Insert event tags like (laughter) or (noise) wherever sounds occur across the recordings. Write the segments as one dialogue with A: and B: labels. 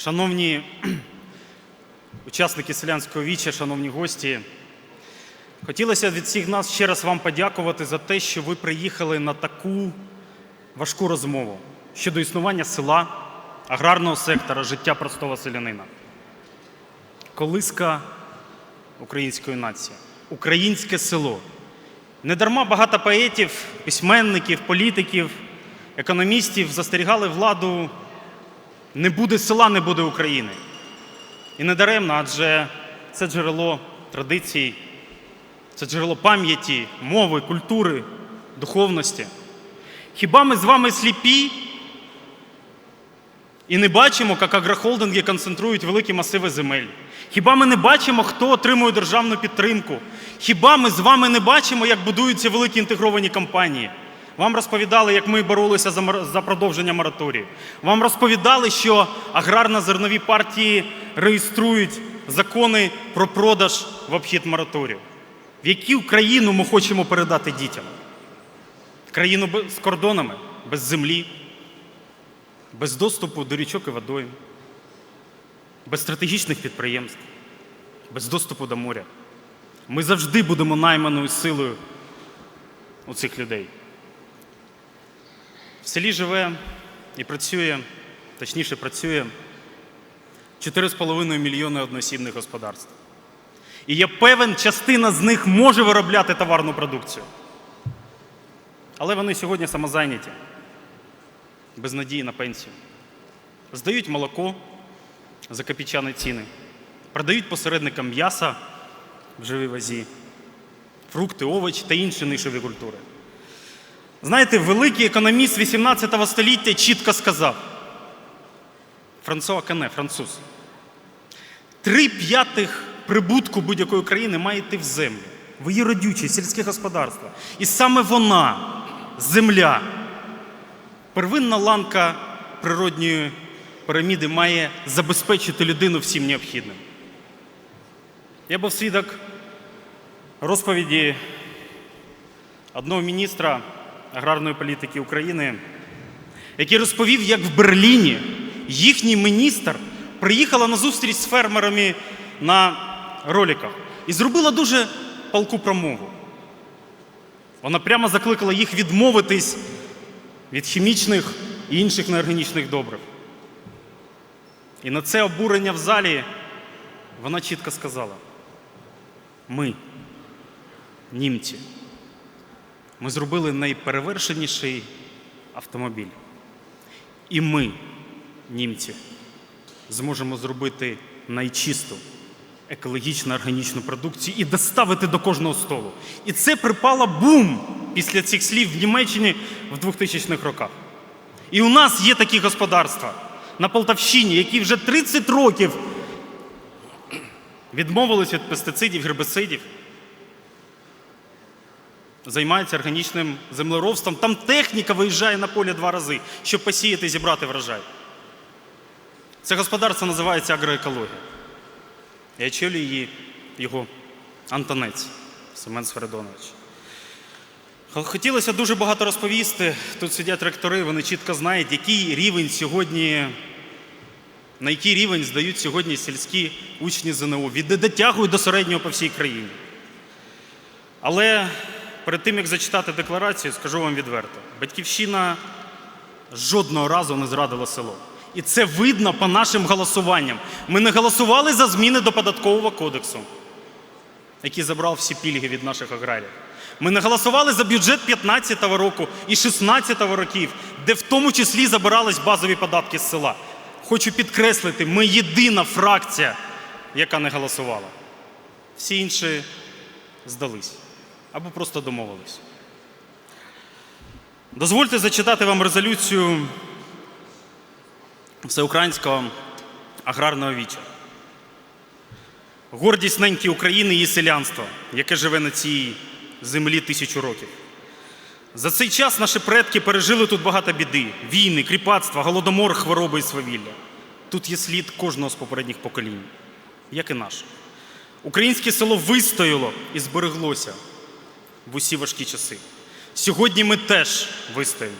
A: Шановні (clears throat) учасники селянського віча, шановні гості, хотілося від всіх нас ще раз вам подякувати за те, що ви приїхали на таку важку розмову щодо існування села, аграрного сектора, життя простого селянина. Колиска української нації, українське село. Недарма багато поетів, письменників, політиків, економістів застерігали владу не буде села, не буде України. І не даремно, адже це джерело традицій, це джерело пам'яті, мови, культури, духовності. Хіба ми з вами сліпі і не бачимо, як агрохолдинги концентрують великі масиви земель? Хіба ми не бачимо, хто отримує державну підтримку? Хіба ми з вами не бачимо, як будуються великі інтегровані компанії? Вам розповідали, як ми боролися за, за продовження мораторію. Вам розповідали, що аграрно-зернові партії реєструють закони про продаж в обхід мораторію. В яку країну ми хочемо передати дітям? Країну з кордонами, без землі, без доступу до річок і водойм, без стратегічних підприємств, без доступу до моря. Ми завжди будемо найманою силою у цих людей. В селі живе і працює, точніше працює 4,5 мільйони одноосібних господарств. І я певен, частина з них може виробляти товарну продукцію. Але вони сьогодні самозайняті, без надії на пенсію. Здають молоко за копійчані ціни, продають посередникам м'яса в живій вазі, фрукти, овочі та інші нишові культури. Знаєте, великий економіст 18 століття чітко сказав, Франсуа Кане, француз, три п'ятих прибутку будь-якої країни має йти в землю, в її родючі, сільське господарство. І саме вона, земля, первинна ланка природньої піраміди має забезпечити людину всім необхідним. Я був свідок розповіді одного міністра аграрної політики України, який розповів, як в Берліні їхній міністр приїхала на зустріч з фермерами на роликах і зробила дуже палку промову. Вона прямо закликала їх відмовитись від хімічних і інших неорганічних добрив. І на це обурення в залі вона чітко сказала: ми, німці, ми зробили найперевершеніший автомобіль. І ми, німці, зможемо зробити найчисту екологічну органічну продукцію і доставити до кожного столу. І це припало бум після цих слів в Німеччині в 2000-х роках. І у нас є такі господарства на Полтавщині, які вже 30 років відмовились від пестицидів, гербицидів, займаються органічним землеробством. Там техніка виїжджає на поле два рази, щоб посіяти і зібрати врожай. Це господарство називається агроекологія. І очолює її його Антонець Семен Сферидонович. Хотілося дуже багато розповісти. Тут сидять ректори, вони чітко знають, який рівень сьогодні, на який рівень здають сьогодні сільські учні ЗНО, від дотягують до середнього по всій країні. Але перед тим, як зачитати декларацію, скажу вам відверто: батьківщина жодного разу не зрадила село. І це видно по нашим голосуванням. Ми не голосували за зміни до податкового кодексу, який забрав всі пільги від наших аграріїв. Ми не голосували за бюджет 15 року і 16 років, де в тому числі забирались базові податки з села. Хочу підкреслити, ми єдина фракція, яка не голосувала. Всі інші здались або просто домовились. Дозвольте зачитати вам резолюцію Всеукраїнського аграрного віча. Гордість неньки України і селянства, яке живе на цій землі тисячу років. За цей час наші предки пережили тут багато біди: війни, кріпацтва, голодомор, хвороби і свавілля. Тут є слід кожного з попередніх поколінь, як і наш. Українське село вистояло і збереглося в усі важкі часи. Сьогодні ми теж вистоїмо.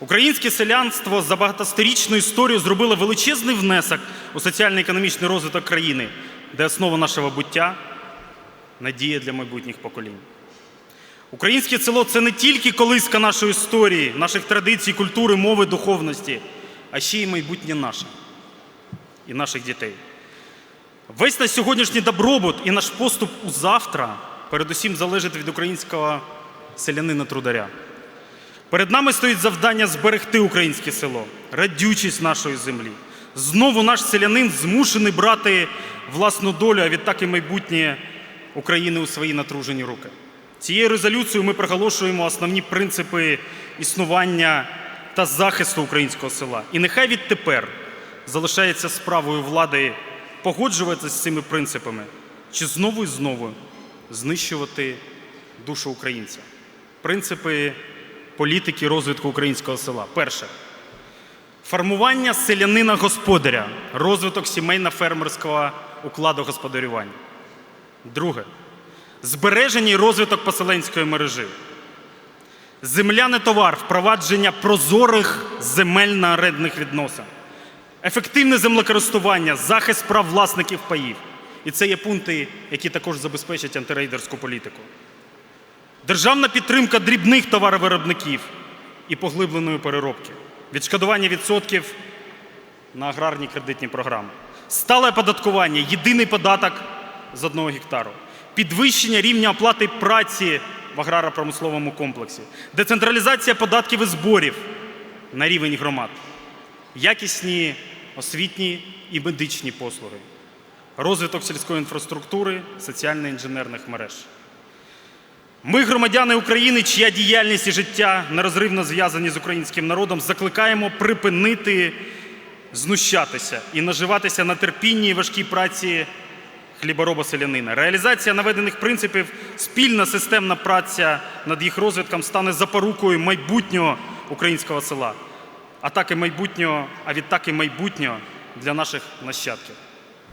A: Українське селянство за багатосторічну історію зробило величезний внесок у соціально-економічний розвиток країни, де основа нашого буття надія для майбутніх поколінь. Українське село це не тільки колиска нашої історії, наших традицій, культури, мови, духовності, а ще й майбутнє наше і наших дітей. Весь наш сьогоднішній добробут і наш поступ у завтра передусім залежить від українського селянина-трударя. Перед нами стоїть завдання зберегти українське село, радючість нашої землі. Знову наш селянин змушений брати власну долю, а відтак і майбутнє України у свої натружені руки. Цією резолюцією ми проголошуємо основні принципи існування та захисту українського села. І нехай відтепер залишається справою влади погоджуватися з цими принципами чи знову і знову знищувати душу українця. Принципи політики розвитку українського села. Перше формування селянина господаря, розвиток сімейно-фермерського укладу господарювання. Друге збереження і розвиток поселенської мережі. Земля не товар, впровадження прозорих земельно-орендних відносин, ефективне землекористування, захист прав власників паїв. І це є пункти, які також забезпечать антирейдерську політику. Державна підтримка дрібних товаровиробників і поглибленої переробки, відшкодування відсотків на аграрні кредитні програми, стале оподаткування, єдиний податок з одного гектару, підвищення рівня оплати праці в аграро-промисловому комплексі, децентралізація податків і зборів на рівень громад, якісні освітні і медичні послуги, розвиток сільської інфраструктури, соціально-інженерних мереж. Ми, громадяни України, чия діяльність і життя нерозривно зв'язані з українським народом, закликаємо припинити знущатися і наживатися на терпінні і важкій праці хлібороба селянина. Реалізація наведених принципів, спільна системна праця над їх розвитком стане запорукою майбутнього українського села, а так і майбутнього, а відтак і майбутнього для наших нащадків.